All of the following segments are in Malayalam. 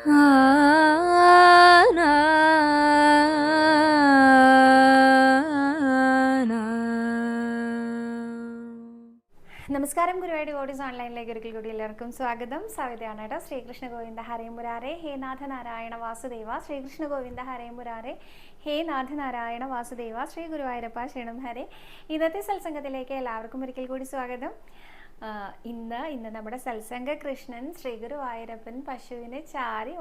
നമസ്കാരം ഗുരുവായൂർ ഓഡീസ് ഓൺലൈനിലേക്ക് ഒരിക്കൽ കൂടി എല്ലാവർക്കും സ്വാഗതം. സവിതയാണ് കേട്ടോ ശ്രീകൃഷ്ണ ഗോവിന്ദ ഹരേ മുരാരെ. ഹേ നാഥ നാരായണ വാസുദേവ. ശ്രീകൃഷ്ണ ഗോവിന്ദ ഹരേ മുരാരെ. ഹേ നാഥ നാരായണ വാസുദേവ. ശ്രീ ഗുരുവായൂരപ്പ ക്ഷീണം ഹരേ. ഇന്നത്തെ സത്സംഗത്തിലേക്ക് എല്ലാവർക്കും ഒരിക്കൽ കൂടി സ്വാഗതം. ഇന്ന് ഇന്ന് നമ്മുടെ സത്സംഗ കൃഷ്ണൻ ശ്രീഗുരു ഗുരുവായൂരപ്പൻ പശുവിനെ ചാരി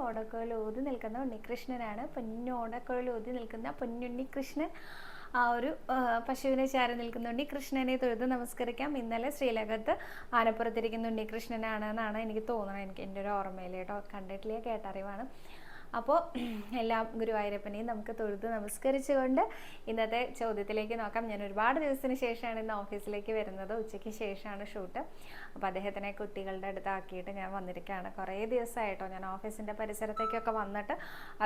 ഊതി നിൽക്കുന്ന ഉണ്ണികൃഷ്ണനാണ്. പൊന്നോടക്കോൽ ഊതി നിൽക്കുന്ന പൊന്നുണ്ണികൃഷ്ണൻ. ആ ഒരു പശുവിനെ ചാരി നിൽക്കുന്ന ഉണ്ണികൃഷ്ണനെ തൊഴുത് നമസ്കരിക്കാം. ഇന്നലെ ശ്രീലകത്ത് ആനപ്പുറത്തിരിക്കുന്ന ഉണ്ണികൃഷ്ണനാണ് എന്നാണ് എനിക്ക് തോന്നുന്നത് എനിക്ക് എന്റെ ഒരു ഓർമ്മയിൽ കേട്ടോ. കണ്ടിട്ടില്ല? കേട്ടറിവാണ്. അപ്പോൾ എല്ലാ ഗുരുവായൂരപ്പനെയും നമുക്ക് തൊഴുത് നമസ്കരിച്ചുകൊണ്ട് ഇന്നത്തെ ചോദ്യത്തിലേക്ക് നോക്കാം. ഞാൻ ഒരുപാട് ദിവസത്തിന് ശേഷമാണ് ഇന്ന് ഓഫീസിലേക്ക് വരുന്നത്. ഉച്ചയ്ക്ക് ശേഷമാണ് ഷൂട്ട്. അപ്പോൾ അദ്ദേഹത്തിനെ കുട്ടികളുടെ അടുത്ത് ആക്കിയിട്ട് ഞാൻ വന്നിരിക്കുകയാണ്. കുറേ ദിവസമായിട്ടോ ഞാൻ ഓഫീസിന്റെ പരിസരത്തേക്കൊക്കെ വന്നിട്ട്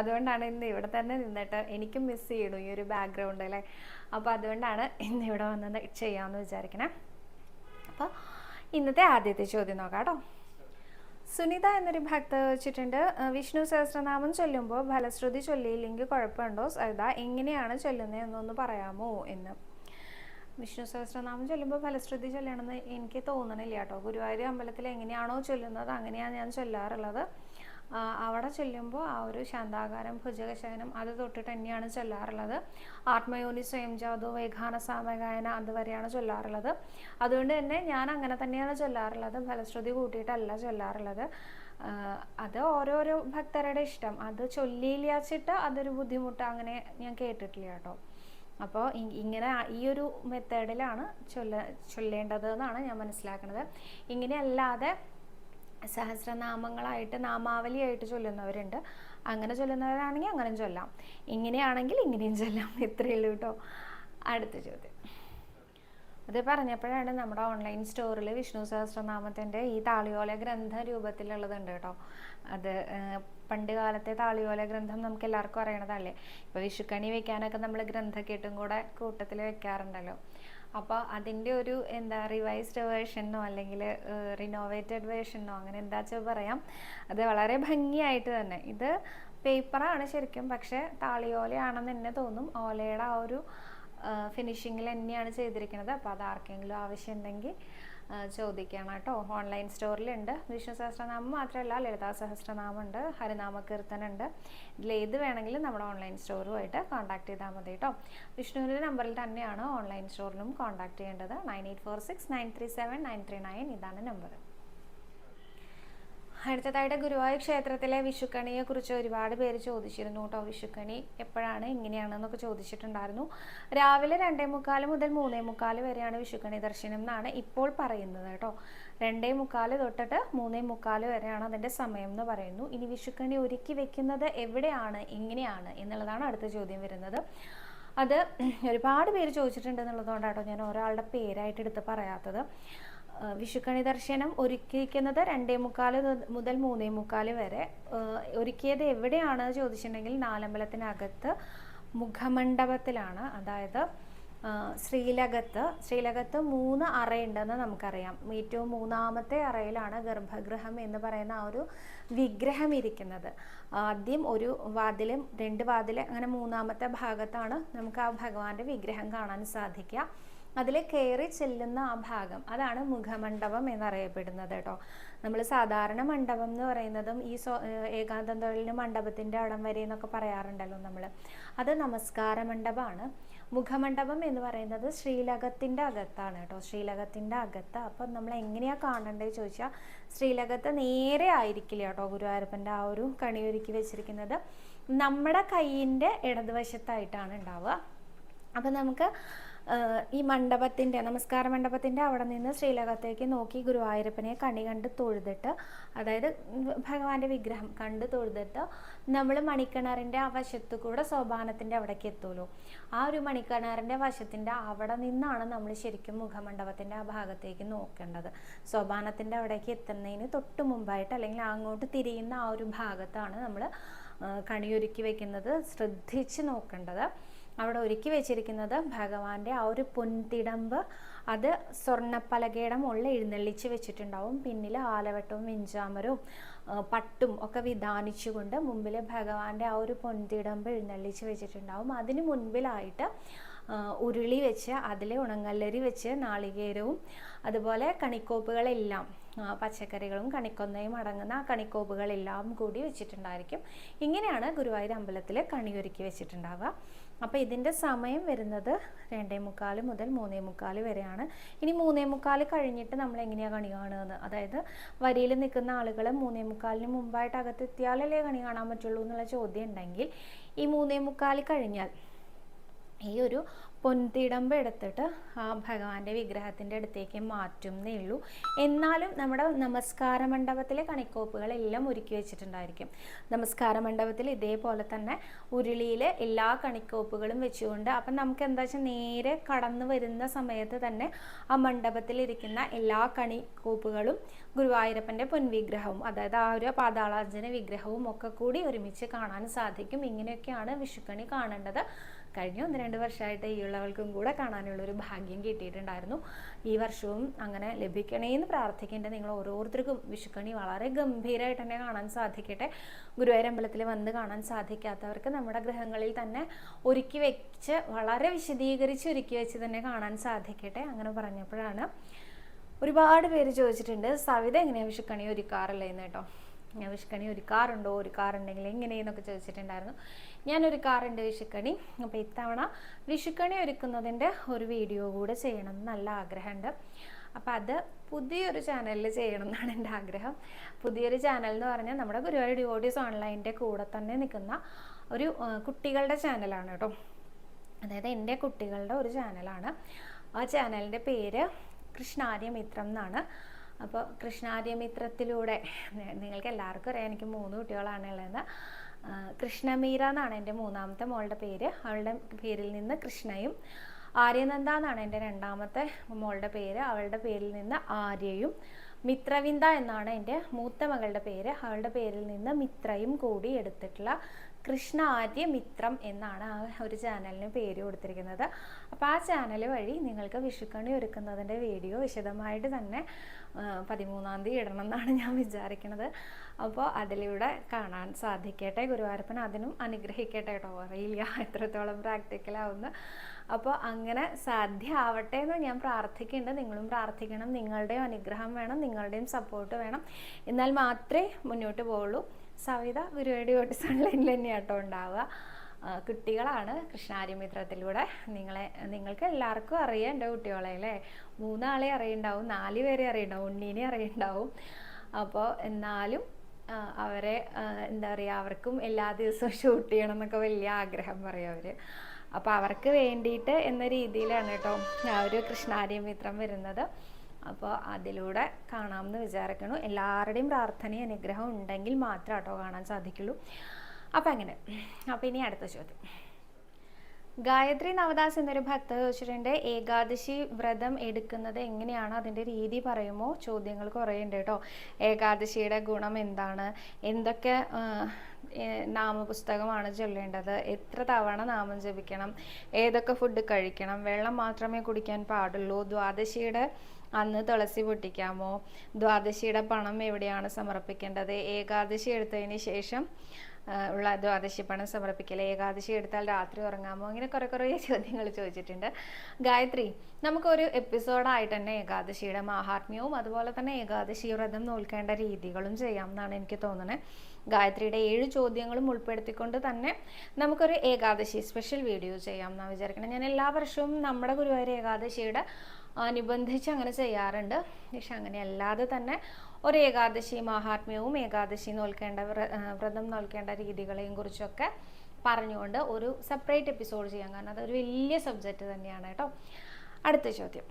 അതുകൊണ്ടാണ് ഇന്ന് ഇവിടെ തന്നെ നിന്നിട്ട് എനിക്കും മിസ് ചെയ്യണു ഈ ഒരു ബാക്ക്ഗ്രൗണ്ട് അല്ലേ അപ്പോൾ അതുകൊണ്ടാണ് ഇന്ന് ഇവിടെ വന്നത് ചെയ്യാമെന്ന് വിചാരിക്കണേ. അപ്പോൾ ഇന്നത്തെ ആദ്യത്തെ ചോദ്യം നോക്കാം കേട്ടോ. സുനിത എന്നൊരു ഭക്ത വെച്ചിട്ടുണ്ട്. വിഷ്ണു സഹസ്രനാമം ചൊല്ലുമ്പോൾ ഫലശ്രുതി ചൊല്ലിയില്ലെങ്കിൽ കുഴപ്പമുണ്ടോ? സരിത എങ്ങനെയാണ് ചൊല്ലുന്നത് എന്നൊന്ന് പറയാമോ എന്ന്. വിഷ്ണു സഹസ്രനാമം ചൊല്ലുമ്പോൾ ഫലശ്രുതി ചൊല്ലണമെന്ന് എനിക്ക് തോന്നണില്ല കേട്ടോ. ഗുരുവായൂർ അമ്പലത്തിൽ എങ്ങനെയാണോ ചൊല്ലുന്നത് അങ്ങനെയാണ് ഞാൻ ചൊല്ലാറുള്ളത്. അവിടെ ചെല്ലുമ്പോൾ ആ ഒരു ശാന്താകാരം ഭുജകശയനം അത് തൊട്ടിട്ട് തന്നെയാണ് ചൊല്ലാറുള്ളത്. ആത്മയോനി സ്വയം ജാതു വൈഖാന സാമഗായന അതുവരെയാണ് ചൊല്ലാറുള്ളത്. അതുകൊണ്ട് തന്നെ ഞാൻ അങ്ങനെ തന്നെയാണ് ചൊല്ലാറുള്ളത്. ഫലശ്രുതി കൂട്ടിയിട്ടല്ല ചൊല്ലാറുള്ളത്. അത് ഓരോരോ ഭക്തരുടെ ഇഷ്ടം. അത് ചൊല്ലിയില്ലാച്ചിട്ട് അതൊരു ബുദ്ധിമുട്ട് അങ്ങനെ ഞാൻ കേട്ടിട്ടില്ല കേട്ടോ. അപ്പോൾ ഇങ്ങനെ ഈ ഒരു മെത്തേഡിലാണ് ചൊല്ല ചൊല്ലേണ്ടത് എന്നാണ് ഞാൻ മനസ്സിലാക്കുന്നത് ഇങ്ങനെ അല്ലാതെ സഹസ്രനാമങ്ങളായിട്ട് നാമാവലിയായിട്ട് ചൊല്ലുന്നവരുണ്ട്. അങ്ങനെ ചൊല്ലുന്നവരാണെങ്കിൽ അങ്ങനെ ചൊല്ലാം. ഇങ്ങനെയാണെങ്കിൽ ഇങ്ങനെയും ചൊല്ലാം. ഇത്രയേ ഉള്ളൂ കേട്ടോ. അടുത്ത ചോദ്യം. അത് പറഞ്ഞപ്പോഴാണ് നമ്മുടെ ഓൺലൈൻ സ്റ്റോറിൽ വിഷ്ണു സഹസ്രനാമത്തിന്റെ ഈ താളിയോല ഗ്രന്ഥ രൂപത്തിലുള്ളതുണ്ട് കേട്ടോ. അത് പണ്ട് കാലത്തെ താളിയോല ഗ്രന്ഥം നമുക്ക് എല്ലാവർക്കും അറിയണതല്ലേ? ഇപ്പോൾ വിഷുക്കണി വെക്കാനൊക്കെ നമ്മൾ ഗ്രന്ഥക്കെട്ടും കൂടെ കൂട്ടത്തിൽ വെക്കാറുണ്ടല്ലോ. അപ്പോൾ അതിന്റെ ഒരു എന്താ റിവൈസ്ഡ് വേർഷനോ അല്ലെങ്കിൽ റിനോവേറ്റഡ് വേർഷനോ അങ്ങനെ എന്താ വെച്ചാൽ പറയാം. അത് വളരെ ഭംഗിയായിട്ട് തന്നെ. ഇത് പേപ്പറാണ് ശരിക്കും പക്ഷേ താളിയോലയാണെന്ന് തന്നെ. തോന്നും ഓലയുടെ ആ ഒരു ഫിനിഷിങ്ങിൽ തന്നെയാണ് ചെയ്തിരിക്കുന്നത്. അപ്പോൾ അത് ആർക്കെങ്കിലും ആവശ്യമുണ്ടെങ്കിൽ ചോദിക്കണം കേട്ടോ. ഓൺലൈൻ സ്റ്റോറിലുണ്ട് വിഷ്ണു സഹസ്രനാമം മാത്രമല്ല ലളിതാ സഹസ്രനാമം ഉണ്ട് ഹരിനാമ കീർത്തനുണ്ട് ഇതിൽ ഏത് വേണമെങ്കിലും നമ്മുടെ ഓൺലൈൻ സ്റ്റോറുമായിട്ട് കോൺടാക്ട് ചെയ്താൽ മതി കേട്ടോ. വിഷ്ണുവിന്റെ നമ്പറിൽ തന്നെയാണ് ഓൺലൈൻ സ്റ്റോറിലും കോൺടാക്ട് ചെയ്യേണ്ടത്. Nine eight four six nine three seven nine three nine ഇതാണ് നമ്പർ അടുത്തതായിട്ട് ഗുരുവായൂർ ക്ഷേത്രത്തിലെ വിഷുക്കണിയെ കുറിച്ച് ഒരുപാട് പേര് ചോദിച്ചിരുന്നു കേട്ടോ. വിഷുക്കണി എപ്പോഴാണ് എങ്ങനെയാണെന്നൊക്കെ ചോദിച്ചിട്ടുണ്ടായിരുന്നു. രാവിലെ രണ്ടേ മുക്കാൽ മുതൽ മൂന്നേ മുക്കാൽ വരെയാണ് വിഷുക്കണി ദർശനം എന്നാണ് ഇപ്പോൾ പറയുന്നത് കേട്ടോ. രണ്ടേ മുക്കാൽ തൊട്ടിട്ട് മൂന്നേ മുക്കാൽ വരെയാണ് അതിന്റെ സമയം എന്ന് പറയുന്നു. ഇനി വിഷുക്കണി ഒരുക്കി വെക്കുന്നത് എവിടെയാണ് എങ്ങനെയാണ് എന്നുള്ളതാണ് അടുത്ത ചോദ്യം വരുന്നത്. അത് ഒരുപാട് പേര് ചോദിച്ചിട്ടുണ്ട് എന്നുള്ളതുകൊണ്ടാണ് എന്നുള്ളതുകൊണ്ടാട്ടോ ഞാൻ ഒരാളുടെ പേരായിട്ട് എടുത്ത് പറയാത്തത്. വിഷുക്കണി ദർശനം ഒരുക്കിയിരിക്കുന്നത് രണ്ടേ മുക്കാൽ മുത- മുതൽ മൂന്നേ മുക്കാൽ വരെ. ഒരുക്കിയത് എവിടെയാണ് ചോദിച്ചിട്ടുണ്ടെങ്കിൽ നാലമ്പലത്തിനകത്ത് മുഖമണ്ഡപത്തിലാണ്. അതായത് ശ്രീലകത്ത്. ശ്രീലകത്ത് മൂന്ന് അറയുണ്ടെന്ന് നമുക്കറിയാം. ഏറ്റവും മൂന്നാമത്തെ അറയിലാണ് ഗർഭഗൃഹം എന്ന് പറയുന്ന ആ ഒരു വിഗ്രഹം ഇരിക്കുന്നത്. ആദ്യം ഒരു വാതിലും രണ്ട് വാതിൽ അങ്ങനെ മൂന്നാമത്തെ ഭാഗത്താണ് നമുക്ക് ആ ഭഗവാന്റെ വിഗ്രഹം കാണാൻ സാധിക്കുക. അതിൽ കയറി ചെല്ലുന്ന ആ ഭാഗം അതാണ് മുഖമണ്ഡപം എന്നറിയപ്പെടുന്നത് കേട്ടോ നമ്മൾ സാധാരണ മണ്ഡപം എന്ന് പറയുന്നതും ഈ സ്വ ഏകാന്തം തൊഴിലിന് മണ്ഡപത്തിന്റെ അടം വരെ എന്നൊക്കെ പറയാറുണ്ടല്ലോ നമ്മൾ. അത് നമസ്കാര മണ്ഡപമാണ്. മുഖമണ്ഡപം എന്ന് പറയുന്നത് ശ്രീലകത്തിന്റെ അകത്താണ് കേട്ടോ ശ്രീലകത്തിന്റെ അകത്ത് അപ്പം നമ്മൾ എങ്ങനെയാണ് കാണേണ്ടത് ചോദിച്ചാൽ ശ്രീലകത്ത് നേരെ ആയിരിക്കില്ല കേട്ടോ ഗുരുവായൂരപ്പന്റെ ആ ഒരു കണിയൊരുക്കി വെച്ചിരിക്കുന്നത്. നമ്മുടെ കൈയിന്റെ ഇടതുവശത്തായിട്ടാണ് ഉണ്ടാവുക. അപ്പം നമുക്ക് ഈ മണ്ഡപത്തിന്റെ നമസ്കാര മണ്ഡപത്തിന്റെ അവിടെ നിന്ന് ശ്രീലകത്തേക്ക് നോക്കി ഗുരുവായൂരപ്പനെ കണി കണ്ട് തൊഴുതിട്ട് അതായത് ഭഗവാന്റെ വിഗ്രഹം കണ്ട് തൊഴുതിട്ട് നമ്മൾ മണിക്കിണറിന്റെ ആ വശത്തു കൂടെ സോപാനത്തിന്റെ അവിടേക്ക് എത്തുമല്ലോ ആ ഒരു മണിക്കിണറിന്റെ വശത്തിന്റെ അവിടെ നിന്നാണ് നമ്മൾ ശരിക്കും മുഖമണ്ഡപത്തിന്റെ ആ ഭാഗത്തേക്ക് നോക്കേണ്ടത്. സോപാനത്തിന്റെ അവിടേക്ക് എത്തുന്നതിന് തൊട്ട് മുമ്പായിട്ട് അല്ലെങ്കിൽ അങ്ങോട്ട് തിരിയുന്ന ആ ഒരു ഭാഗത്താണ് നമ്മൾ കണിയൊരുക്കി വെക്കുന്നത്. ശ്രദ്ധിച്ച് നോക്കേണ്ടത്. അവിടെ ഒരുക്കി വെച്ചിരിക്കുന്നത് ഭഗവാന്റെ ആ ഒരു പൊൻതിടമ്പ്. അത് സ്വർണപ്പലകയുടെ മുകളിൽ എഴുന്നള്ളിച്ച് വെച്ചിട്ടുണ്ടാവും. പിന്നിൽ ആലവട്ടവും മിഞ്ചാമരവും പട്ടും ഒക്കെ വിധാനിച്ചുകൊണ്ട് മുമ്പിൽ ഭഗവാന്റെ ആ ഒരു പൊൻതിടമ്പ് എഴുന്നള്ളിച്ച് വെച്ചിട്ടുണ്ടാവും. അതിന് മുൻപിലായിട്ട് ഉരുളി വെച്ച് അതിൽ ഉണങ്ങല്ലരി വെച്ച് നാളികേരവും അതുപോലെ കണിക്കോപ്പുകളെല്ലാം പച്ചക്കറികളും കണിക്കൊന്നയും അടങ്ങുന്ന ആ കണിക്കോപ്പുകളെല്ലാം കൂടി വെച്ചിട്ടുണ്ടായിരിക്കും. ഇങ്ങനെയാണ് ഗുരുവായൂർ അമ്പലത്തിൽ കണിയൊരുക്കി വെച്ചിട്ടുണ്ടാവുക. അപ്പോൾ ഇതിന്റെ സമയം വരുന്നത് രണ്ടേ മുക്കാൽ മുതൽ മൂന്നേ മുക്കാൽ വരെയാണ്. ഇനി മൂന്നേ മുക്കാൽ കഴിഞ്ഞിട്ട് നമ്മൾ എങ്ങനെയാണ് കണി കാണുന്നത്? അതായത് വരിയിൽ നിൽക്കുന്ന ആളുകൾ മൂന്നേ മുക്കാലിന് മുമ്പായിട്ട് അകത്തെത്തിയാലല്ലേ കണി കാണാൻ പറ്റുള്ളൂ എന്നുള്ള ചോദ്യം ഉണ്ടെങ്കിൽ ഈ മൂന്നേ മുക്കാൽ കഴിഞ്ഞാൽ ഈ ഒരു പൊൻതിടമ്പ് എടുത്തിട്ട് ആ ഭഗവാന്റെ വിഗ്രഹത്തിന്റെ അടുത്തേക്ക് മാറ്റുന്നേ ഉള്ളൂ. എന്നാലും നമ്മുടെ നമസ്കാര മണ്ഡപത്തിലെ കണിക്കോപ്പുകളെല്ലാം ഒരുക്കി വെച്ചിട്ടുണ്ടായിരിക്കും. നമസ്കാര മണ്ഡപത്തിൽ ഇതേപോലെ തന്നെ ഉരുളിയിൽ എല്ലാ കണിക്കോപ്പുകളും വെച്ചുകൊണ്ട് അപ്പം നമുക്ക് എന്താ വെച്ചാൽ നേരെ കടന്നു വരുന്ന സമയത്ത് തന്നെ ആ മണ്ഡപത്തിലിരിക്കുന്ന എല്ലാ കണിക്കോപ്പുകളും ഗുരുവായൂരപ്പന്റെ പൊൻവിഗ്രഹവും അതായത് ആ ഒരു പാതാളാർജന വിഗ്രഹവും ഒക്കെ കൂടി ഒരുമിച്ച് കാണാൻ സാധിക്കും. ഇങ്ങനെയൊക്കെയാണ് വിഷുക്കണി കാണേണ്ടത്. കഴിഞ്ഞ ഒന്ന് രണ്ട് വർഷമായിട്ട് ഈ ഉള്ളവൾക്കും കൂടെ കാണാനുള്ള ഒരു ഭാഗ്യം കിട്ടിയിട്ടുണ്ടായിരുന്നു. ഈ വർഷവും അങ്ങനെ ലഭിക്കണേന്ന് പ്രാർത്ഥിക്കേണ്ട നിങ്ങൾ ഓരോരുത്തർക്കും വിഷുക്കണി വളരെ ഗംഭീരമായിട്ട് തന്നെ കാണാൻ സാധിക്കട്ടെ. ഗുരുവായൂർ അമ്പലത്തിൽ വന്ന് കാണാൻ സാധിക്കാത്തവർക്ക് നമ്മുടെ ഗ്രഹങ്ങളിൽ തന്നെ ഒരുക്കി വെച്ച് വളരെ വിശദീകരിച്ച് ഒരുക്കി വെച്ച് തന്നെ കാണാൻ സാധിക്കട്ടെ അങ്ങനെ പറഞ്ഞപ്പോഴാണ് ഒരുപാട് പേര് ചോദിച്ചിട്ടുണ്ട് സവിത എങ്ങനെയാണ് വിഷുക്കണി ഒരുക്കാറില്ലേന്ന് കേട്ടോ? വിഷുക്കണി ഒരുക്കാറുണ്ടോ ഒരുക്കാറുണ്ടെങ്കിൽ എങ്ങനെയെന്നൊക്കെ ചോദിച്ചിട്ടുണ്ടായിരുന്നു. ഞാനൊരു കാറുണ്ട് വിഷുക്കണി. അപ്പോൾ ഇത്തവണ വിഷുക്കണി ഒരുക്കുന്നതിന്റെ ഒരു വീഡിയോ കൂടെ ചെയ്യണം നല്ല ആഗ്രഹമുണ്ട്. അപ്പോൾ അത് പുതിയൊരു ചാനലിൽ ചെയ്യണം എന്നാണ് എന്റെ ആഗ്രഹം. പുതിയൊരു ചാനൽ എന്ന് പറഞ്ഞാൽ നമ്മുടെ ഗുരുവായൂർ ഡിവോഡീസ് ഓൺലൈന്റെ കൂടെ തന്നെ നിൽക്കുന്ന ഒരു കുട്ടികളുടെ ചാനലാണ് കേട്ടോ. അതായത് എന്റെ കുട്ടികളുടെ ഒരു ചാനലാണ് ആ ചാനലിന്റെ പേര് കൃഷ്ണാര്യമിത്രം എന്നാണ്. അപ്പോൾ കൃഷ്ണാര്യമിത്രത്തിലൂടെ നിങ്ങൾക്ക് എല്ലാവർക്കും അറിയാം എനിക്ക് മൂന്ന് കുട്ടികളാണ് ഉള്ളത് കൃഷ്ണമീര എന്നാണ് എന്റെ മൂന്നാമത്തെ മോളുടെ പേര്. അവളുടെ പേരിൽ നിന്ന് കൃഷ്ണയും ആര്യനന്ദ എന്നാണ് എന്റെ രണ്ടാമത്തെ മോളുടെ പേര്. അവളുടെ പേരിൽ നിന്ന് ആര്യയും. മിത്രവിന്ദ എന്നാണ് എന്റെ മൂത്ത മകളുടെ പേര്. അവളുടെ പേരിൽ നിന്ന് മിത്രയും കൂടി എടുത്തിട്ടുള്ള കൃഷ്ണ ആദ്യ മിത്രം എന്നാണ് ആ ഒരു ചാനലിന് പേര് കൊടുത്തിരിക്കുന്നത്. അപ്പോൾ ആ ചാനൽ വഴി നിങ്ങൾക്ക് വിഷുക്കണി ഒരുക്കുന്നതിന്റെ വീഡിയോ വിശദമായിട്ട് തന്നെ പതിമൂന്നാം തീയതി ഇടണം എന്നാണ് ഞാൻ വിചാരിക്കുന്നത്. അപ്പോൾ അതിലൂടെ കാണാൻ സാധിക്കട്ടെ ഗുരുവായൂരപ്പൻ. അതിനും അനുഗ്രഹിക്കട്ടെ കേട്ടോ. അറിയില്ല എത്രത്തോളം പ്രാക്ടിക്കലാവുന്നു അപ്പോൾ അങ്ങനെ സാധ്യമാവട്ടെ എന്ന് ഞാൻ പ്രാർത്ഥിക്കുന്നുണ്ട്. നിങ്ങളും പ്രാർത്ഥിക്കണം. നിങ്ങളുടെയും അനുഗ്രഹം വേണം. നിങ്ങളുടെയും സപ്പോർട്ട് വേണം. എന്നാൽ മാത്രമേ മുന്നോട്ട് പോവുള്ളൂ. സവിത ഗുരുവേടി ഓട്ടിസ് ഓൺലൈനിൽ തന്നെയാട്ടോ ഉണ്ടാവുക. കുട്ടികളാണ് കൃഷ്ണാര്യമിത്രത്തിലൂടെ നിങ്ങളെ നിങ്ങൾക്ക് എല്ലാവർക്കും അറിയാം എന്റെ കുട്ടികളെ അല്ലേ? മൂന്നാളെ അറിയുണ്ടാവും നാല് പേരെ അറിയുണ്ടാവും ഉണ്ണീനെ അറിയുണ്ടാവും. അപ്പോൾ എന്നാലും അവരെ എന്താ പറയുക അവർക്കും എല്ലാ ദിവസവും ഷൂട്ട് ചെയ്യണം എന്നൊക്കെ വലിയ ആഗ്രഹം പറയും അവർ അപ്പോൾ അവർക്ക് വേണ്ടിയിട്ട് എന്ന രീതിയിലാണ് കേട്ടോ ആ ഒരു കൃഷ്ണാര്യമിത്രം വരുന്നത്. അപ്പോൾ അതിലൂടെ കാണാമെന്ന് വിചാരിക്കണു എല്ലാവരുടെയും പ്രാർത്ഥനയും അനുഗ്രഹം ഉണ്ടെങ്കിൽ മാത്രം കേട്ടോ കാണാൻ സാധിക്കുള്ളൂ. അപ്പം അങ്ങനെ. അപ്പം ഇനി അടുത്ത ചോദ്യം. ഗായത്രി നവദാസ് എന്നൊരു ഭക്ത ചോദിച്ചിട്ടുണ്ട് ഏകാദശി വ്രതം എടുക്കുന്നത് എങ്ങനെയാണ്? അതിന്റെ രീതി പറയുമോ? ചോദ്യങ്ങൾ കുറേ ഉണ്ട് കേട്ടോ. ഏകാദശിയുടെ ഗുണം എന്താണ്? എന്തൊക്കെ നാമപുസ്തകമാണ് ചൊല്ലേണ്ടത്. എത്ര തവണ നാമം ജപിക്കണം? ഏതൊക്കെ ഫുഡ് കഴിക്കണം? വെള്ളം മാത്രമേ കുടിക്കാൻ പാടുള്ളൂ. ദ്വാദശിയുടെ അന്ന് തുളസി പൊട്ടിക്കാമോ? ദ്വാദശിയുടെ പണം എവിടെയാണ് സമർപ്പിക്കേണ്ടത്? ഏകാദശി എടുത്തതിന് ശേഷം ഉള്ള ദ്വാദശി പണം സമർപ്പിക്കൽ. ഏകാദശി എടുത്താൽ രാത്രി ഉറങ്ങാമോ? ഇങ്ങനെ കുറേ കുറേ ചോദ്യങ്ങൾ ചോദിച്ചിട്ടുണ്ട്. ഗായത്രി നമുക്കൊരു എപ്പിസോഡായിട്ട് തന്നെ ഏകാദശിയുടെ മാഹാത്മ്യവും അതുപോലെ തന്നെ ഏകാദശി വ്രതം നോൽക്കേണ്ട രീതികളും ചെയ്യാം എന്നാണ് എനിക്ക് തോന്നുന്നത് ഗായത്രിയുടെ ഏഴ് ചോദ്യങ്ങളും ഉൾപ്പെടുത്തിക്കൊണ്ട് തന്നെ നമുക്കൊരു ഏകാദശി സ്പെഷ്യൽ വീഡിയോ ചെയ്യാം എന്നാണ് വിചാരിക്കണം. ഞാൻ എല്ലാ വർഷവും നമ്മുടെ ഗുരുവായൂർ ഏകാദശിയുടെ അനുബന്ധിച്ച് അങ്ങനെ ചെയ്യാറുണ്ട്. പക്ഷെ അങ്ങനെ അല്ലാതെ തന്നെ ഒരു ഏകാദശി മഹാത്മ്യവും ഏകാദശി നോൽക്കേണ്ട വ്രതം നോൽക്കേണ്ട രീതികളെയും കുറിച്ചൊക്കെ പറഞ്ഞുകൊണ്ട് ഒരു സെപ്പറേറ്റ് എപ്പിസോഡ് ചെയ്യാം. കാരണം അതൊരു വലിയ സബ്ജക്റ്റ് തന്നെയാണ് കേട്ടോ. അടുത്ത ചോദ്യം.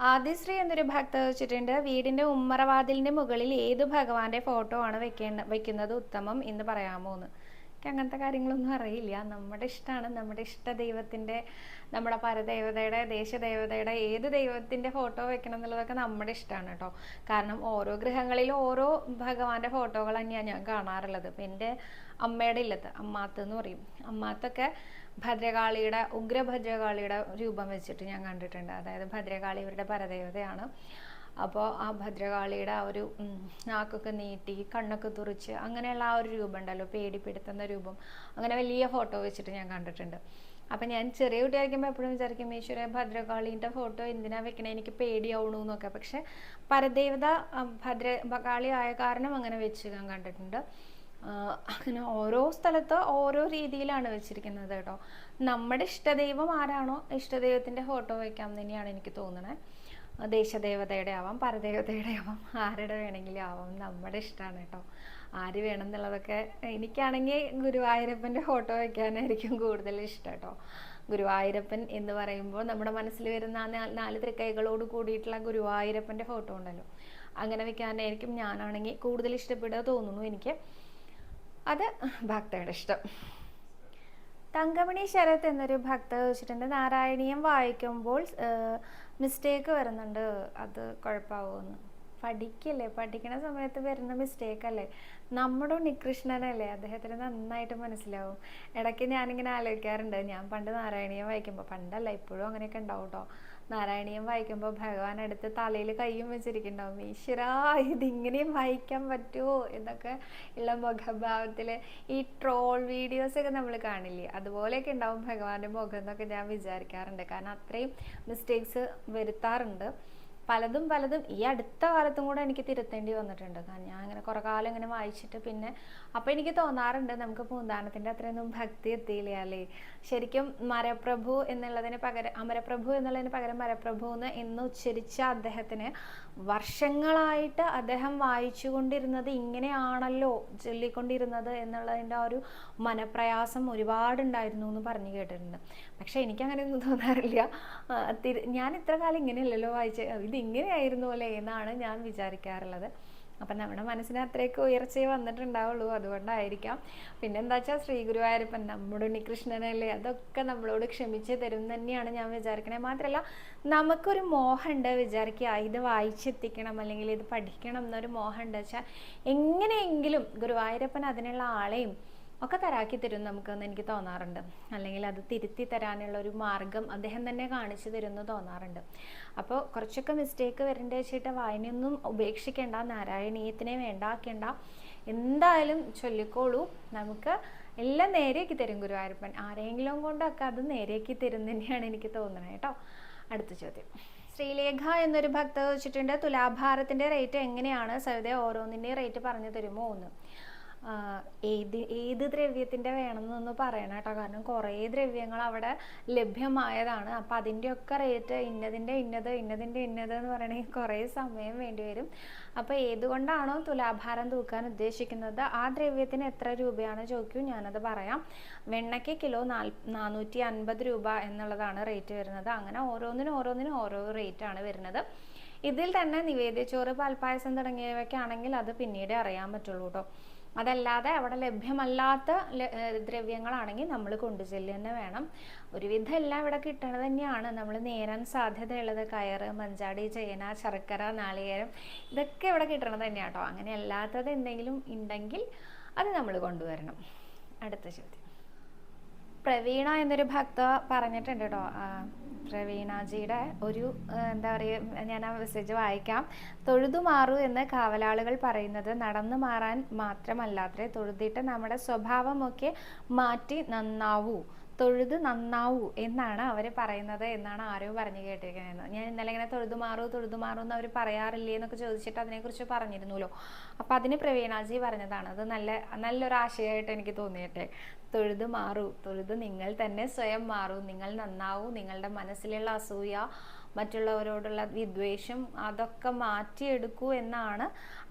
ആദിശ്രീ എന്നൊരു ഭക്ത വെച്ചിട്ടുണ്ട്. വീടിന്റെ ഉമ്മറവാതിലിന്റെ മുകളിൽ ഏത് ഭഗവാന്റെ ഫോട്ടോ ആണ് വെക്കേണ്ട വെക്കുന്നത് ഉത്തമം എന്ന് പറയാമോ എന്ന്. എനിക്ക് അങ്ങനത്തെ കാര്യങ്ങളൊന്നും അറിയില്ല. നമ്മുടെ ഇഷ്ടമാണ്. നമ്മുടെ ഇഷ്ട ദൈവത്തിന്റെ നമ്മുടെ പരദേവതയുടെ ദേശദേവതയുടെ ഏത് ദൈവത്തിന്റെ ഫോട്ടോ വെക്കണം എന്നുള്ളതൊക്കെ നമ്മുടെ ഇഷ്ടമാണ് കേട്ടോ. കാരണം ഓരോ ഗൃഹങ്ങളിലും ഓരോ ഭഗവാന്റെ ഫോട്ടോകൾ തന്നെയാണ് ഞാൻ കാണാറുള്ളത്. ഇപ്പം എന്റെ അമ്മയുടെ ഇല്ലത്ത് അമ്മാത്ത് എന്ന് പറയും. അമ്മാത്തൊക്കെ ഭദ്രകാളിയുടെ ഉഗ്രഭദ്രകാളിയുടെ രൂപം വെച്ചിട്ട് ഞാൻ കണ്ടിട്ടുണ്ട്. അതായത് ഭദ്രകാളി ഇവരുടെ പരദേവതയാണ്. അപ്പോൾ ആ ഭദ്രകാളിയുടെ ആ ഒരു നാക്കൊക്കെ നീട്ടി കണ്ണൊക്കെ തുറിച്ച് അങ്ങനെയുള്ള ആ ഒരു രൂപം ഉണ്ടല്ലോ പേടിപ്പെടുത്തുന്ന രൂപം. അങ്ങനെ വലിയ ഫോട്ടോ വെച്ചിട്ട് ഞാൻ കണ്ടിട്ടുണ്ട്. അപ്പം ഞാൻ ചെറിയ കുട്ടിയായിരിക്കുമ്പോൾ എപ്പോഴും വിചാരിക്കും ഈശ്വര ഭദ്രകാളീന്റെ ഫോട്ടോ എന്തിനാ വെക്കണേ? എനിക്ക് പേടിയാവണു എന്നൊക്കെ. പക്ഷെ പരദേവത ഭദ്രകാളി ആയ കാരണം അങ്ങനെ വെച്ച് ഞാൻ കണ്ടിട്ടുണ്ട്. അങ്ങനെ ഓരോ സ്ഥലത്ത് ഓരോ രീതിയിലാണ് വെച്ചിരിക്കുന്നത് കേട്ടോ. നമ്മുടെ ഇഷ്ടദൈവം ആരാണോ ഇഷ്ടദൈവത്തിന്റെ ഫോട്ടോ വയ്ക്കാം തന്നെയാണ് എനിക്ക് തോന്നുന്നത് ദേശദേവതയുടെ ആവാം പരദേവതയുടെ ആവാം ആരുടെ വേണമെങ്കിലും ആവാം നമ്മുടെ ഇഷ്ടമാണ് കേട്ടോ. ആര് വേണം എന്നുള്ളതൊക്കെ എനിക്കാണെങ്കിൽ ഗുരുവായൂരപ്പന്റെ ഫോട്ടോ വയ്ക്കാനായിരിക്കും കൂടുതൽ ഇഷ്ടം കേട്ടോ. ഗുരുവായൂരപ്പൻ എന്ന് പറയുമ്പോൾ നമ്മുടെ മനസ്സിൽ വരുന്ന നാല് തൃക്കൈകളോട് കൂടിയിട്ടുള്ള ഗുരുവായൂരപ്പന്റെ ഫോട്ടോ ഉണ്ടല്ലോ. അങ്ങനെ വെക്കാനായിരിക്കും ഞാനാണെങ്കിൽ കൂടുതൽ ഇഷ്ടപ്പെടുക തോന്നുന്നു എനിക്ക്. അത് ഭക്തയുടെ ഇഷ്ടം. തങ്കമണി ശരത് എന്നൊരു ഭക്ത ചോദിച്ചിട്ടുണ്ട്. നാരായണീയം വായിക്കുമ്പോൾ മിസ്റ്റേക്ക് വരുന്നുണ്ട്. അത് കുഴപ്പമാവുമെന്ന്. പഠിക്കല്ലേ? പഠിക്കണ സമയത്ത് വരുന്ന മിസ്റ്റേക്ക് അല്ലേ? നമ്മുടെ ഉണ്ണികൃഷ്ണനല്ലേ? അദ്ദേഹത്തിന് നന്നായിട്ട് മനസ്സിലാവും. ഇടയ്ക്ക് ഞാനിങ്ങനെ ആലോചിക്കാറുണ്ട്. ഞാൻ പണ്ട് നാരായണീയം വായിക്കുമ്പോൾ പണ്ടല്ല ഇപ്പോഴും അങ്ങനെയൊക്കെ ഉണ്ടാവും കേട്ടോ നാരായണീയം വായിക്കുമ്പോൾ ഭഗവാൻ അടുത്ത് തലയിൽ കയ്യും വെച്ചിരിക്കുന്നുണ്ടാവും. ഈശ്വരാ ഇതിങ്ങനെയും വായിക്കാൻ പറ്റുമോ എന്നൊക്കെ ഉള്ള മുഖഭാവത്തിൽ ഈ ട്രോൾ വീഡിയോസ് ഒക്കെ നമ്മൾ കാണില്ലേ? അതുപോലെയൊക്കെ ഉണ്ടാവും ഭഗവാന്റെ മുഖം എന്നൊക്കെ ഞാൻ വിചാരിക്കാറുണ്ട്. കാരണം അത്രയും മിസ്റ്റേക്സ് വരുത്താറുണ്ട്. പലതും പലതും ഈ അടുത്ത കാലത്തും കൂടെ എനിക്ക് തിരുത്തേണ്ടി വന്നിട്ടുണ്ട്. കാരണം ഞാൻ അങ്ങനെ കുറെ കാലം ഇങ്ങനെ വായിച്ചിട്ട് പിന്നെ അപ്പോൾ എനിക്ക് തോന്നാറുണ്ട് നമുക്ക് പൂന്താനത്തിന്റെ അത്രയൊന്നും ഭക്തി എത്തിയില്ല അല്ലേ? ശരിക്കും മരപ്രഭു എന്നുള്ളതിന് പകരം അമരപ്രഭു എന്നുള്ളതിന് പകരം മരപ്രഭു എന്ന് ഇന്ന് ഉച്ചരിച്ച അദ്ദേഹത്തിന് വർഷങ്ങളായിട്ട് അദ്ദേഹം വായിച്ചുകൊണ്ടിരുന്നത് ഇങ്ങനെയാണല്ലോ ചൊല്ലിക്കൊണ്ടിരുന്നത് എന്നുള്ളതിന്റെ ആ ഒരു മനപ്രയാസം ഒരുപാടുണ്ടായിരുന്നു എന്ന് പറഞ്ഞു കേട്ടിട്ടുണ്ട്. പക്ഷെ എനിക്ക് അങ്ങനെയൊന്നും തോന്നാറില്ല ഞാൻ ഇത്ര കാലം ഇങ്ങനെയല്ലല്ലോ വായിച്ചത് ഇത് ഇങ്ങനെയായിരുന്നു അല്ലേ എന്നാണ് ഞാൻ വിചാരിക്കാറുള്ളത്. അപ്പം നമ്മുടെ മനസ്സിന് അത്രയൊക്കെ ഉയർച്ചയെ വന്നിട്ടുണ്ടാവുള്ളൂ അതുകൊണ്ടായിരിക്കാം. പിന്നെ എന്താ വെച്ചാൽ ശ്രീ ഗുരുവായൂരപ്പൻ നമ്മുടെ ഉണ്ണികൃഷ്ണനല്ലേ അതൊക്കെ നമ്മളോട് ക്ഷമിച്ച് തരും തന്നെയാണ് ഞാൻ വിചാരിക്കണേ. മാത്രമല്ല നമുക്കൊരു മോഹമുണ്ട് വിചാരിക്കുക ഇത് വായിച്ചെത്തിക്കണം അല്ലെങ്കിൽ ഇത് പഠിക്കണം എന്നൊരു മോഹമുണ്ട്. വെച്ചാൽ എങ്ങനെയെങ്കിലും ഗുരുവായൂരപ്പൻ അതിനുള്ള ആളെയും ഒക്കെ തരാക്കി തരും നമുക്കെന്ന് എനിക്ക് തോന്നാറുണ്ട്. അല്ലെങ്കിൽ അത് തിരുത്തി തരാനുള്ള ഒരു മാർഗം അദ്ദേഹം തന്നെ കാണിച്ചു തരുന്നു തോന്നാറുണ്ട്. അപ്പോൾ കുറച്ചൊക്കെ മിസ്റ്റേക്ക് വരേണ്ട വെച്ചിട്ട് വായനയൊന്നും ഉപേക്ഷിക്കേണ്ട നാരായണീയത്തിനെ വേണ്ടാക്കേണ്ട. എന്തായാലും ചൊല്ലിക്കോളൂ. നമുക്ക് എല്ലാം നേരെയാക്കി തരും ഗുരുവായൂരപ്പൻ. ആരെങ്കിലും കൊണ്ടൊക്കെ അത് നേരെയാക്കി തരും തന്നെയാണ് എനിക്ക് തോന്നുന്നത് കേട്ടോ. അടുത്ത ചോദ്യം. ശ്രീലേഖ എന്നൊരു ഭക്ത വെച്ചിട്ടുണ്ട് തുലാഭാരത്തിന്റെ റേറ്റ് എങ്ങനെയാണ്? സവിത ഓരോന്നിന്റെയും റേറ്റ് പറഞ്ഞു തരുമോ? എന്ന്. ആ, ഏത് ഏത് ദ്രവ്യത്തിന്റെ വേണമെന്നൊന്ന് പറയണം കേട്ടോ. കാരണം കുറേ ദ്രവ്യങ്ങൾ അവിടെ ലഭ്യമായതാണ്. അപ്പം അതിന്റെയൊക്കെ റേറ്റ് ഇന്നതിന്റെ ഇന്നത് ഇന്നതിന്റെ ഇന്നത് എന്ന് പറയണമെങ്കിൽ കുറേ സമയം വേണ്ടി വരും. അപ്പോൾ ഏതുകൊണ്ടാണോ തുലാഭാരം തൂക്കാൻ ഉദ്ദേശിക്കുന്നത്? ആ ദ്രവ്യത്തിന് എത്ര രൂപയാണ് ചോദിക്കൂ ഞാനത് പറയാം. വെണ്ണയ്ക്ക് കിലോ നാൽ നാനൂറ്റി അൻപത് രൂപ എന്നുള്ളതാണ് റേറ്റ് വരുന്നത്. അങ്ങനെ ഓരോന്നിനും ഓരോന്നിനും ഓരോ റേറ്റാണ് വരുന്നത്. ഇതിൽ തന്നെ നിവേദ്യച്ചോറ് പാൽപ്പായസം തുടങ്ങിയവയ്ക്കാണെങ്കിൽ അത് പിന്നീട് അറിയാൻ പറ്റുള്ളൂ കേട്ടോ. അതല്ലാതെ അവിടെ ലഭ്യമല്ലാത്ത ദ്രവ്യങ്ങളാണെങ്കിൽ നമ്മൾ കൊണ്ടുചെല്ലുക തന്നെ വേണം. ഒരുവിധം എല്ലാം ഇവിടെ കിട്ടണത് തന്നെയാണ്. നമ്മൾ നേരാൻ സാധ്യതയുള്ളത് കയറ് മഞ്ചാടി ചേന ശർക്കര നാളികേരം ഇതൊക്കെ ഇവിടെ കിട്ടണത് തന്നെയാണ് അങ്ങനെ അല്ലാത്തത് എന്തെങ്കിലും ഉണ്ടെങ്കിൽ അത് നമ്മൾ കൊണ്ടുവരണം. അടുത്ത ചോദ്യം. പ്രവീണ എന്നൊരു ഭക്ത പറഞ്ഞിട്ടുണ്ട് കേട്ടോ. പ്രവീണാജിയുടെ ഒരു എന്താ പറയുക ഞാൻ ആ മെസ്സേജ് വായിക്കാം. തൊഴുതു മാറൂ എന്ന് കാവലാളുകൾ പറയുന്നത് നടന്നു മാറാൻ മാത്രമല്ലാത്രേ തൊഴുതിട്ട് നമ്മുടെ സ്വഭാവമൊക്കെ മാറ്റി നന്നാവൂ. തൊഴുത് നന്നാവൂ എന്നാണ് അവർ പറയുന്നത് എന്നാണ് ആരോ പറഞ്ഞു കേട്ടിരിക്കുന്നത്. ഞാൻ ഇന്നലെ ഇങ്ങനെ തൊഴുതു മാറൂ തൊഴുതു മാറൂ എന്ന് അവർ പറയാറില്ലേ എന്നൊക്കെ ചോദിച്ചിട്ട് അതിനെക്കുറിച്ച് പറഞ്ഞിരുന്നല്ലോ അപ്പോൾ അതിന് പ്രവീണാജി പറഞ്ഞതാണ് അത് നല്ല നല്ലൊരു ആശയമായിട്ട് എനിക്ക് തോന്നിയിട്ടെ. തൊഴുത് മാറൂ തൊഴുത് നിങ്ങൾ തന്നെ സ്വയം മാറൂ. നിങ്ങൾ നന്നാവൂ നിങ്ങളുടെ മനസ്സിലുള്ള അസൂയ മറ്റുള്ളവരോടുള്ള വിദ്വേഷം അതൊക്കെ മാറ്റിയെടുക്കൂ എന്നാണ്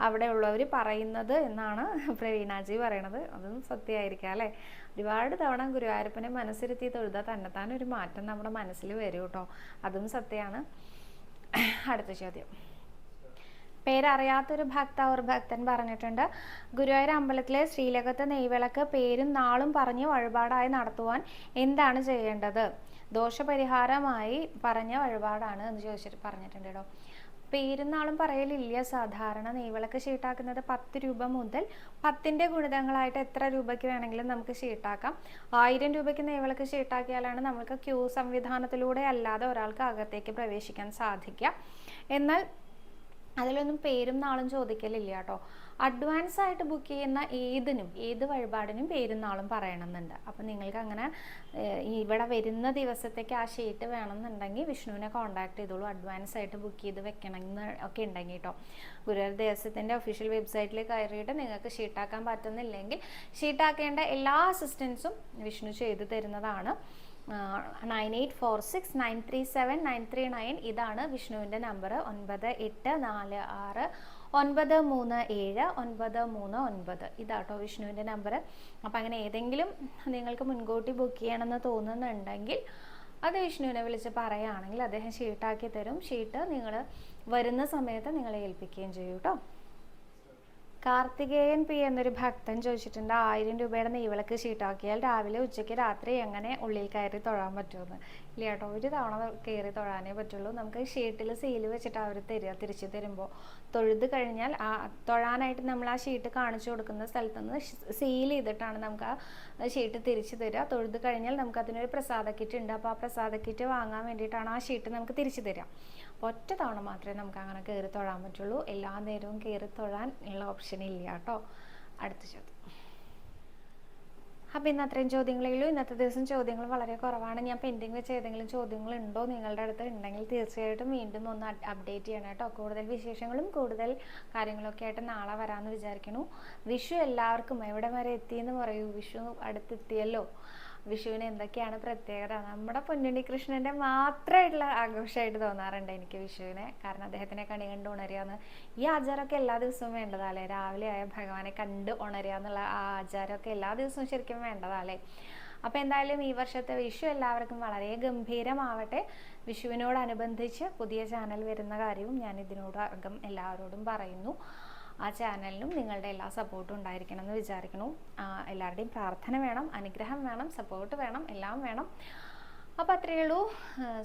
അവിടെ ഉള്ളവർ പറയുന്നത് എന്നാണ് പ്രവീണാജി പറയണത്. അതും സത്യമായിരിക്കാം അല്ലേ? ഒരുപാട് തവണ ഗുരുവായൂരപ്പനെ മനസ്സിരുത്തി തൊഴുതാൽ തന്നെത്താൻ ഒരു മാറ്റം നമ്മുടെ മനസ്സിൽ വരും കേട്ടോ അതും സത്യമാണ്. അടുത്ത ചോദ്യം. പേരറിയാത്തൊരു ഭക്ത ഒരു ഭക്തൻ പറഞ്ഞിട്ടുണ്ട് ഗുരുവായൂർ അമ്പലത്തിലെ ശ്രീലകത്ത് നെയ്വിളക്ക് പേരും നാളും പറഞ്ഞ് വഴിപാടായി നടത്തുവാൻ എന്താണ് ചെയ്യേണ്ടത്? ദോഷപരിഹാരമായി പറഞ്ഞ വഴിപാടാണ് എന്ന് ചോദിച്ചിട്ട് പറഞ്ഞിട്ടുണ്ട് കേട്ടോ പേരും നാളും പറയലില്ല. സാധാരണ നെയ്വിളക്ക് ഷീട്ടാക്കുന്നത് പത്ത് രൂപ മുതൽ പത്തിന്റെ ഗുണിതങ്ങളായിട്ട് എത്ര രൂപയ്ക്ക് വേണമെങ്കിലും നമുക്ക് ഷീട്ടാക്കാം. ആയിരം രൂപയ്ക്ക് നെയ്വിളക്ക് ഷീട്ടാക്കിയാലാണ് നമുക്ക് ക്യൂ സംവിധാനത്തിലൂടെ അല്ലാതെ ഒരാൾക്ക് അകത്തേക്ക് പ്രവേശിക്കാൻ സാധിക്കുക. എന്നാൽ അതിലൊന്നും പേരും നാളും ചോദിക്കലില്ല കേട്ടോ. അഡ്വാൻസ് ആയിട്ട് ബുക്ക് ചെയ്യുന്ന ഏതിനും ഏത് വഴിപാടിനും പേരും നാളും പറയണമെന്നുണ്ട്. അപ്പം നിങ്ങൾക്ക് അങ്ങനെ ഇവിടെ വരുന്ന ദിവസത്തേക്ക് ആ ഷീറ്റ് വേണമെന്നുണ്ടെങ്കിൽ വിഷ്ണുവിനെ കോൺടാക്ട് ചെയ്തോളൂ. അഡ്വാൻസ് ആയിട്ട് ബുക്ക് ചെയ്ത് വെക്കണമെന്ന് ഒക്കെ ഉണ്ടെങ്കിൽ കേട്ടോ ഗുരുവായൂർ ദേവസ്വത്തിന്റെ ഒഫീഷ്യൽ വെബ്സൈറ്റിൽ കയറിയിട്ട് നിങ്ങൾക്ക് ഷീട്ടാക്കാൻ പറ്റുന്നില്ലെങ്കിൽ ഷീട്ടാക്കേണ്ട എല്ലാ അസിസ്റ്റൻസും വിഷ്ണു ചെയ്തു തരുന്നതാണ്. Nine eight four six nine three seven nine three nine ഇതാണ് വിഷ്ണുവിന്റെ നമ്പർ ഒൻപത് എട്ട് നാല് ആറ് ഒൻപത് മൂന്ന് ഏഴ് ഒൻപത് മൂന്ന് ഒൻപത്. ഇതാട്ടോ വിഷ്ണുവിന്റെ നമ്പർ അപ്പം അങ്ങനെ ഏതെങ്കിലും നിങ്ങൾക്ക് മുൻകൂട്ടി ബുക്ക് ചെയ്യണമെന്ന് തോന്നുന്നുണ്ടെങ്കിൽ അത് വിഷ്ണുവിനെ വിളിച്ച് പറയുകയാണെങ്കിൽ അദ്ദേഹം ഷീട്ടാക്കി തരും. ഷീട്ട് നിങ്ങൾ വരുന്ന സമയത്ത് നിങ്ങളെ ഏൽപ്പിക്കുകയും ചെയ്യും കേട്ടോ. കാർത്തികേയൻ പി എന്നൊരു ഭക്തൻ ചോദിച്ചിട്ടുണ്ട് ആയിരം രൂപയുടെ നെയ്വിളക്ക് ഷീട്ടാക്കിയാൽ രാവിലെ ഉച്ചയ്ക്ക് രാത്രി എങ്ങനെ ഉള്ളിൽ കയറി തൊഴാൻ പറ്റുമെന്ന്? ഇല്ല കേട്ടോ ഒരു തവണ കയറി തൊഴാനേ പറ്റുള്ളൂ. നമുക്ക് ഷീട്ടിൽ സീൽ വെച്ചിട്ട് അവർ തരിക തിരിച്ചു തരുമ്പോൾ തൊഴുത് കഴിഞ്ഞാൽ ആ തൊഴാനായിട്ട് നമ്മൾ ആ ഷീട്ട് കാണിച്ചു കൊടുക്കുന്ന സ്ഥലത്ത് നിന്ന് സീൽ ചെയ്തിട്ടാണ് നമുക്ക് ആ ഷീട്ട് തിരിച്ചു തരിക. തൊഴുത് കഴിഞ്ഞാൽ നമുക്ക് അതിനൊരു പ്രസാദ കിറ്റ് ഉണ്ട്. അപ്പോൾ ആ പ്രസാദ കിറ്റ് വാങ്ങാൻ വേണ്ടിയിട്ടാണ് ആ ഷീട്ട് നമുക്ക് തിരിച്ചു തരിക. ഒറ്റ തവണ മാത്രമേ നമുക്ക് അങ്ങനെ കയറി തൊഴാൻ പറ്റുള്ളൂ. എല്ലാ നേരവും കയറി തൊഴാൻ ഉള്ള ഓപ്ഷൻ ഇല്ല കേട്ടോ. അടുത്ത ചോദ്യം. അപ്പോൾ ഇന്ന് അത്രയും ചോദ്യങ്ങളേ ഇന്നത്തെ ദിവസം ചോദ്യങ്ങൾ വളരെ കുറവാണ്. ഞാൻ പെൻഡിങ് വെച്ച ഏതെങ്കിലും ചോദ്യങ്ങൾ ഉണ്ടോ നിങ്ങളുടെ അടുത്ത് ഉണ്ടെങ്കിൽ തീർച്ചയായിട്ടും വീണ്ടും ഒന്ന് അപ്ഡേറ്റ് ചെയ്യണം കേട്ടോ. കൂടുതൽ വിശേഷങ്ങളും കൂടുതൽ കാര്യങ്ങളൊക്കെ ആയിട്ട് നാളെ വരാമെന്ന് വിചാരിക്കുന്നു. വിഷു എല്ലാവർക്കും എവിടെ വരെ എത്തിയെന്ന് പറയൂ? വിഷു അടുത്തെത്തിയല്ലോ. വിഷുവിന് എന്തൊക്കെയാണ് പ്രത്യേകത? നമ്മുടെ പൊന്നുണ്ണി കൃഷ്ണന്റെ മാത്രമായിട്ടുള്ള ആഘോഷമായിട്ട് തോന്നാറുണ്ട് എനിക്ക് വിഷുവിനെ. കാരണം അദ്ദേഹത്തിനെ കണി കണ്ട് ഉണരുകയെന്ന് ഈ ആചാരമൊക്കെ എല്ലാ ദിവസവും വേണ്ടതല്ലേ രാവിലെ ആയ ഭഗവാനെ കണ്ട് ഉണരുക എന്നുള്ള ആ ആചാരമൊക്കെ എല്ലാ ദിവസവും ശരിക്കും വേണ്ടതല്ലേ അപ്പോൾ എന്തായാലും ഈ വർഷത്തെ വിഷു എല്ലാവർക്കും വളരെ ഗംഭീരമാവട്ടെ. വിഷുവിനോടനുബന്ധിച്ച് പുതിയ ചാനൽ വരുന്ന കാര്യവും ഞാൻ ഇതിനോടകം എല്ലാവരോടും പറയുന്നു. ആ ചാനലിനും നിങ്ങളുടെ എല്ലാ സപ്പോർട്ടും ഉണ്ടായിരിക്കണം എന്ന് വിചാരിക്കുന്നു. എല്ലാവരുടെയും പ്രാർത്ഥന വേണം അനുഗ്രഹം വേണം സപ്പോർട്ട് വേണം എല്ലാം വേണം. അപ്പോൾ അത്രയേ ഉള്ളൂ.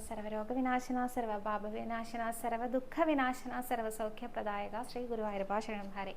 സർവരോഗ വിനാശന സർവ പാപ വിനാശന സർവ ദുഃഖ വിനാശന സർവസൗഖ്യപ്രദായക ശ്രീ ഗുരുവായൂരപ്പ ശരണം ഹരേ